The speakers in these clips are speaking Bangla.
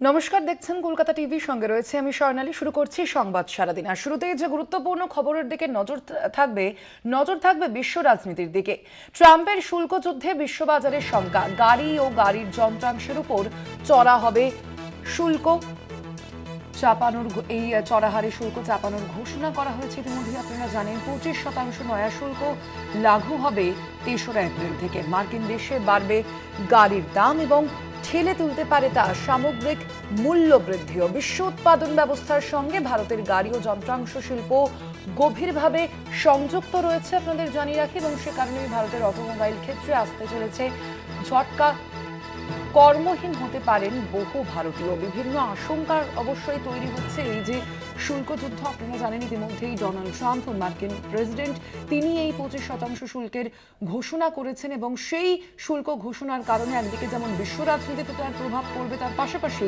নমস্কার, দেখছেন কলকাতা টিভির সঙ্গে রয়েছে আমি স্বর্ণালী। শুরু করছি সংবাদ সারাদিন। আর শুরুতেই যে গুরুত্বপূর্ণ খবরের দিকে নজর থাকবে নজর থাকবে বিশ্ব রাজনীতির দিকে। ট্রাম্পের শুল্ক যুদ্ধে বিশ্ববাজারের শঙ্কা। গাড়ি ও গাড়ির যন্ত্রাংশের উপর চড়া হবে শুল্ক। চাপানোর এই চড়াহারে শুল্ক চাপানোর ঘোষণা করা হয়েছে ইতিমধ্যে আপনারা জানেন, পঁচিশ শতাংশ নয়া শুল্ক লাঘু হবে তেসরা এপ্রিল থেকে। মার্কিন দেশে বাড়বে গাড়ির দাম এবং ঠেলে তুলতে পারে তা সামগ্রিক মূল্য বৃদ্ধিও বিশ্ব উৎপাদন ব্যবস্থার সঙ্গে ভারতের গাড়ি ও যন্ত্রাংশ শিল্প গভীরভাবে সংযুক্ত রয়েছে আপনাদের জানিয়ে রাখি, এবং সে কারণেই ভারতের অটোমোবাইল ক্ষেত্রে আসতে চলেছে ঝটকা। কর্মহীন হতে পারেন বহু ভারতীয়। বিভিন্ন আশঙ্কার অবশ্যই তৈরি হচ্ছে এই যে শুল্ক যুদ্ধ আপনারা জানেন, ইতিমধ্যেই ডোনাল্ড ট্রাম্প, মার্কিন প্রেসিডেন্ট, তিনি এই পঁচিশ শতাংশ শুল্কের ঘোষণা করেছেন এবং সেই শুল্ক ঘোষণার কারণে একদিকে যেমন বিশ্ব রাজনীতিতে তার প্রভাব পড়বে, তার পাশাপাশি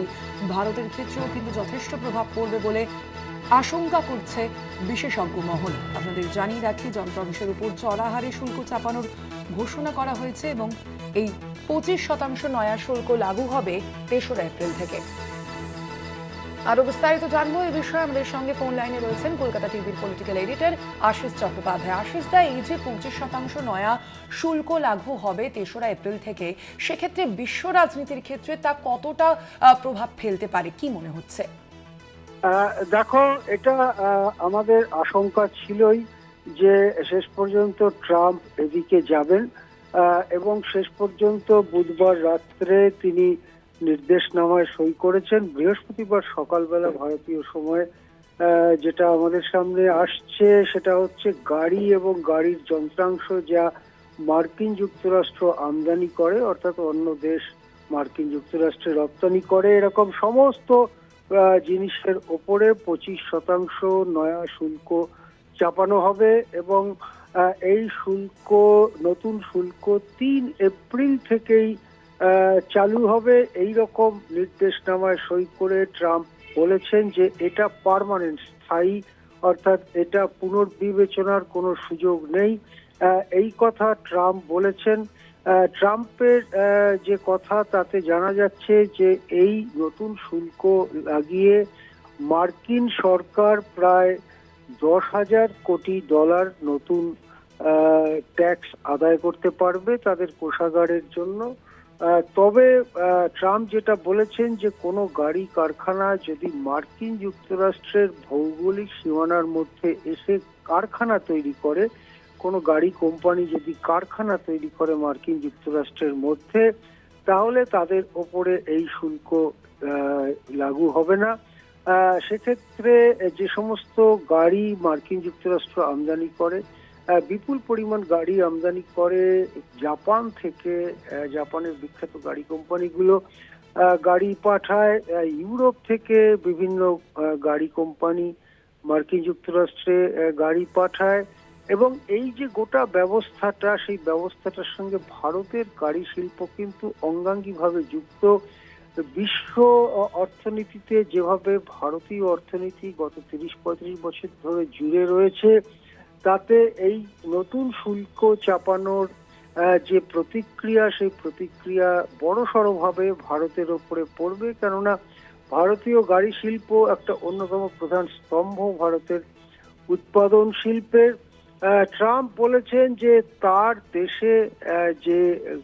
ভারতের ক্ষেত্রেও কিন্তু যথেষ্ট প্রভাব পড়বে বলে আশঙ্কা করছে বিশেষজ্ঞ মহল। আপনাদের জানিয়ে রাখি, যন্ত্রাংশের উপর চড়াহারে শুল্ক চাপানোর ঘোষণা করা হয়েছে এবং এই পঁচিশ শতাংশ নয়া শুল্ক লাগু হবে তেসরা এপ্রিল থেকে। আরও বিস্তারিত জানব এই বিষয়ে আমাদের সঙ্গে ফোন লাইনে রয়েছেন কলকাতা টিভির পলিটিক্যাল এডিটর আশিস চট্টোপাধ্যায়। আশিস দা, এই যে পঁচিশ শতাংশ নয়া শুল্ক লাগু হবে তেসরা এপ্রিল থেকে, সেক্ষেত্রে বিশ্ব রাজনীতির ক্ষেত্রে তা কতটা প্রভাব ফেলতে পারে, কি মনে হচ্ছে? দেখো, এটা আমাদের আশঙ্কা ছিলই যে শেষ পর্যন্ত ট্রাম্প এদিকে যাবেন এবং শেষ পর্যন্ত বুধবার রাত্রে তিনি নির্দেশনামায় সই করেছেন। বৃহস্পতিবার সকালবেলা ভারতীয় সময় যেটা আমাদের সামনে আসছে, সেটা হচ্ছে গাড়ি এবং গাড়ির যন্ত্রাংশ যা মার্কিন যুক্তরাষ্ট্র আমদানি করে, অর্থাৎ অন্য দেশ মার্কিন যুক্তরাষ্ট্রে রপ্তানি করে। এরকম সমস্ত জিনিসের ওপরে পঁচিশ শতাংশ নয়া শুল্ক চাপানো হবে এবং এই শুল্ক, নতুন শুল্ক তিন এপ্রিল থেকেই চালু হবে এই রকম নির্দেশনামায় সই করে ট্রাম্প বলেছেন যে এটা পার্মানেন্ট স্থায়ী, অর্থাৎ এটা পুনর্বিবেচনার কোনো সুযোগ নেই। এই কথা ট্রাম্প বলেছেন। ট্রাম্পের যে কথা তাতে জানা যাচ্ছে যে এই নতুন শুল্ক লাগিয়ে মার্কিন সরকার প্রায় দশ হাজার কোটি ডলার নতুন ট্যাক্স আদায় করতে পারবে তাদের কোষাগারের জন্য। তবে ট্রাম্প যেটা বলেছেন যে কোনো গাড়ি, কারখানা যদি মার্কিন যুক্তরাষ্ট্রের ভৌগোলিক সীমানার মধ্যে এসে কারখানা তৈরি করে, কোনো গাড়ি কোম্পানি যদি কারখানা তৈরি করে মার্কিন যুক্তরাষ্ট্রের মধ্যে, তাহলে তাদের ওপরে এই শুল্ক লাগু হবে না। সেক্ষেত্রে যে সমস্ত গাড়ি মার্কিন যুক্তরাষ্ট্র আমদানি করে বিপুল পরিমাণ গাড়ি আমদানি করে জাপান থেকে জাপানের বিখ্যাত গাড়ি কোম্পানিগুলো গাড়ি পাঠায় ইউরোপ থেকে বিভিন্ন গাড়ি কোম্পানি, মার্কিন যুক্তরাষ্ট্রে গাড়ি পাঠায় এবং এই যে গোটা ব্যবস্থাটা, সেই ব্যবস্থাটার সঙ্গে ভারতের গাড়ি শিল্প কিন্তু অঙ্গাঙ্গিভাবে যুক্ত। বিশ্ব অর্থনীতিতে যেভাবে ভারতীয় অর্থনীতি গত তিরিশ পঁয়ত্রিশ বছর ধরে জুড়ে রয়েছে তাতে এই নতুন শুল্ক চাপানোর যে প্রতিক্রিয়া, সেই প্রতিক্রিয়া বড়সড়ভাবে ভারতের ওপরে পড়বে। কেননা ভারতীয় গাড়ি শিল্প একটা অন্যতম প্রধান স্তম্ভ ভারতের উৎপাদন শিল্পের। ট্রাম্প বলেছেন যে তার দেশে যে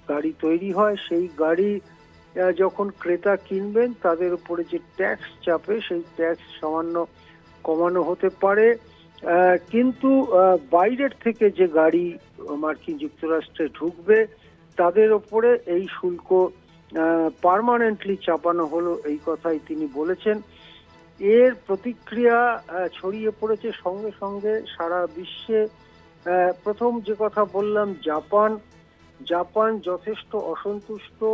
গাড়ি তৈরি হয়, সেই গাড়ি যখন ক্রেতা কিনবেন, তাদের উপরে যে ট্যাক্স চাপে, সেই ট্যাক্স সামান্য কমানো হতে পারে। কিন্তু বাইরের থেকে যে গাড়ি মার্কিন যুক্তরাষ্ট্রে ঢুকবে, তাদের ওপরে এই শুল্ক পার্মানেন্টলি চাপানো হলো এই কথাই তিনি বলেছেন। এর প্রতিক্রিয়া ছড়িয়ে পড়েছে সঙ্গে সঙ্গে সারা বিশ্বে। প্রথম যে কথা বললাম, জাপান। জাপান যথেষ্ট অসন্তুষ্ট।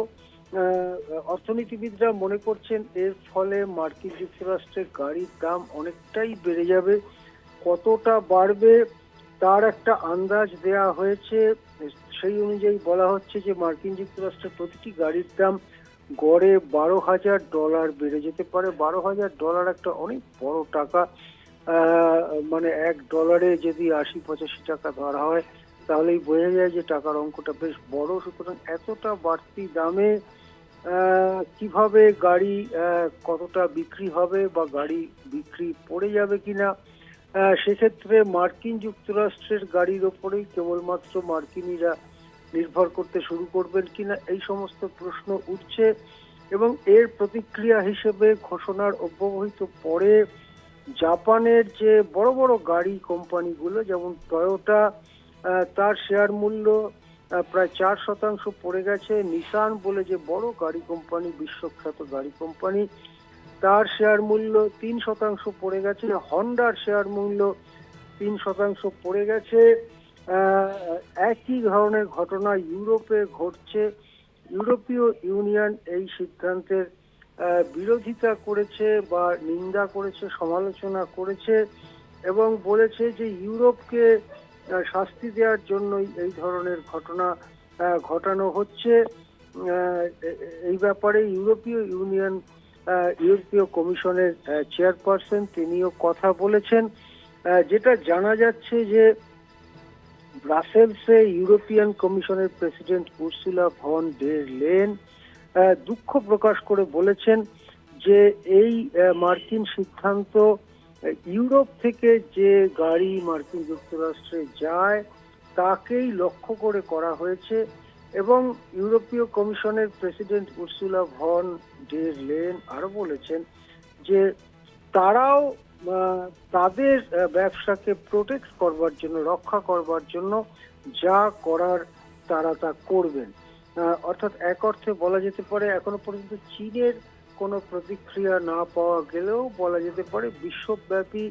অর্থনীতিবিদরা মনে করছেন এর ফলে মার্কিন যুক্তরাষ্ট্রের গাড়ির দাম অনেকটাই বেড়ে যাবে। কতটা বাড়বে তার একটা আন্দাজ দেয়া হয়েছে। সেই অনুযায়ী বলা হচ্ছে যে মার্কিন যুক্তরাষ্ট্রের প্রতিটি গাড়ির দাম গড়ে বারো হাজার ডলার বেড়ে যেতে পারে। বারো হাজার ডলার একটা অনেক বড় টাকা। মানে এক ডলারে যদি আশি, পঁচাশি টাকা ধরা হয়, তাহলেই বোঝা যায় যে টাকার অঙ্কটা বেশ বড়। সুতরাং এতটা বাড়তি দামে কীভাবে গাড়ি কতটা বিক্রি হবে বা গাড়ি বিক্রি পড়ে যাবে কিনা সেক্ষেত্রে মার্কিন যুক্তরাষ্ট্রের গাড়ির ওপরেই কেবলমাত্র মার্কিনিরা নির্ভর করতে শুরু করবেন কিনা এই সমস্ত প্রশ্ন উঠছে এবং এর প্রতিক্রিয়া হিসেবে ঘোষণার অব্যবহিত পরে জাপানের যে বড় বড় গাড়ি কোম্পানিগুলো, যেমন টয়োটা তার শেয়ার মূল্য প্রায় চার শতাংশ পড়ে গেছে। নিসান বলে যে বড় গাড়ি কোম্পানি, বিশ্বখ্যাত গাড়ি কোম্পানি তার শেয়ার মূল্য তিন শতাংশ পড়ে গেছে হন্ডার শেয়ার মূল্য তিন শতাংশ পড়ে গেছে। একই ধরনের ঘটনা ইউরোপে ঘটছে। ইউরোপীয় ইউনিয়ন এই সিদ্ধান্তের বিরোধিতা করেছে বা নিন্দা করেছে, সমালোচনা করেছে এবং বলেছে যে ইউরোপকে শাস্তি দেওয়ার জন্যই এই ধরনের ঘটনা ঘটানো হচ্ছে। এই ব্যাপারে ইউরোপীয় ইউনিয়ন ইউরোপীয় কমিশনের চেয়ারপারসন, তিনিও কথা বলেছেন যেটা জানা যাচ্ছে যে ব্রাসেলসে ইউরোপিয়ান কমিশনের president Ursula von der Leyen দুঃখ প্রকাশ করে বলেছেন যে এই মার্কিন সিদ্ধান্ত ইউরোপ থেকে যে গাড়ি মার্কিন যুক্তরাষ্ট্রে যায়, তাকেই লক্ষ্য করে করা হয়েছে। এবং ইউরোপীয় কমিশনের president Ursula von der Leyen আরও বলেছেন যে তারাও তাদের ব্যবসাকে প্রোটেক্ট করবার জন্য, রক্ষা করবার জন্য যা করার তারা তা করবেন। অর্থাৎ এক অর্থে বলা যেতে পারে এখনও পর্যন্ত চীনের কোনো প্রতিক্রিয়া না পাওয়া গেলেও বলা যেতে পারে বিশ্বব্যাপী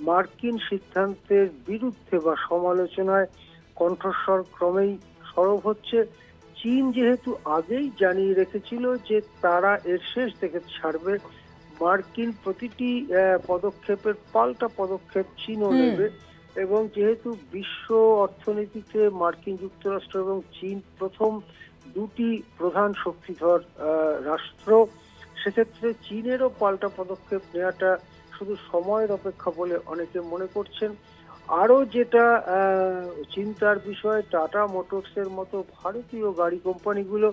মার্কিন সিদ্ধান্তের বিরুদ্ধে বা সমালোচনায় কণ্ঠস্বর ক্রমেই সরব হচ্ছে। চীন যেহেতু আগেই জানিয়ে রেখেছিল যে তারা এর শেষ থেকে ছাড়বে মার্কিন প্রতিটি পদক্ষেপের পাল্টা পদক্ষেপ চীনও নেবে এবং যেহেতু বিশ্ব অর্থনীতিতে মার্কিন যুক্তরাষ্ট্র এবং চীন প্রথম দুটি প্রধান শক্তিধর রাষ্ট্র সেক্ষেত্রে চীনেরও পাল্টা পদক্ষেপ নেওয়াটা শুধু সময়ের অপেক্ষা বলে অনেকে মনে করছেন। আরও যেটা চিন্তার বিষয়, টাটা মোটরসের মতো ভারতীয় গাড়ি কোম্পানিগুলো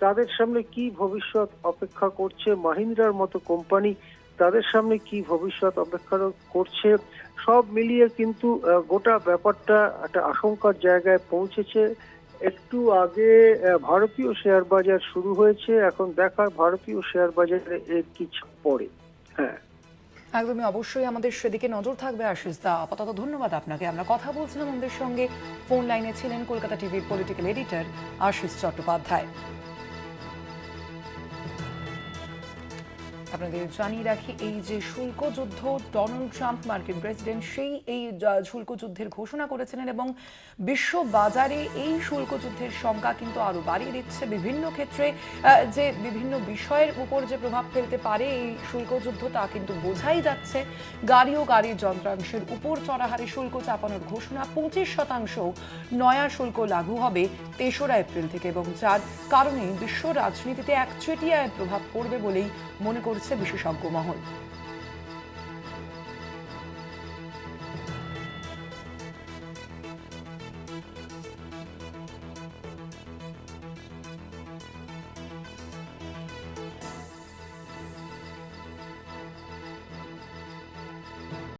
তাদের সামনে কি ভবিষ্যৎ অপেক্ষা করছে, মাহিন্দ্রার মতো কোম্পানি তাদের সামনে কি ভবিষ্যৎ অপেক্ষা করছে, সব মিলিয়ে কিন্তু গোটা ব্যাপারটা একটা আশঙ্কার জায়গায় পৌঁছেছে। একটু আগে ভারতীয় শেয়ার বাজার শুরু হয়েছে, এখন দেখা ভারতীয় শেয়ার বাজারে এর কিছু পরে হ্যাঁ। একদমই অবশ্যই আমাদের সেদিকে নজর থাকবে, আশিস দা। আপাতত ধন্যবাদ আপনাকে। আমরা কথা বলছিলাম আমাদের সঙ্গে। ফোন লাইনে ছিলেন কলকাতা টিভির পলিটিক্যাল এডিটর আশিস চট্টোপাধ্যায়। আপনাদের জানিয়ে রাখি, এই যে শুল্ক যুদ্ধ ডোনাল্ড ট্রাম্প মার্কিন প্রেসিডেন্ট সেই এই শুল্ক যুদ্ধের ঘোষণা করেছিলেন এবং বিশ্ব বাজারে এই শুল্ক যুদ্ধের সংখ্যা কিন্তু আরও বাড়িয়ে দিচ্ছে। বিভিন্ন ক্ষেত্রে যে বিভিন্ন বিষয়ের উপর যে প্রভাব ফেলতে পারে এই শুল্ক যুদ্ধ তা কিন্তু বোঝাই যাচ্ছে। গাড়ি ও গাড়ির যন্ত্রাংশের উপর চড়াহারে শুল্ক চাপানোর ঘোষণা, পঁচিশ শতাংশ নয়া শুল্ক লাগু হবে তেসরা এপ্রিল থেকে এবং যার কারণে বিশ্ব রাজনীতিতে একচেটিয়ায় প্রভাব পড়বে বলেই মনে করছে বিশেষজ্ঞ মহল।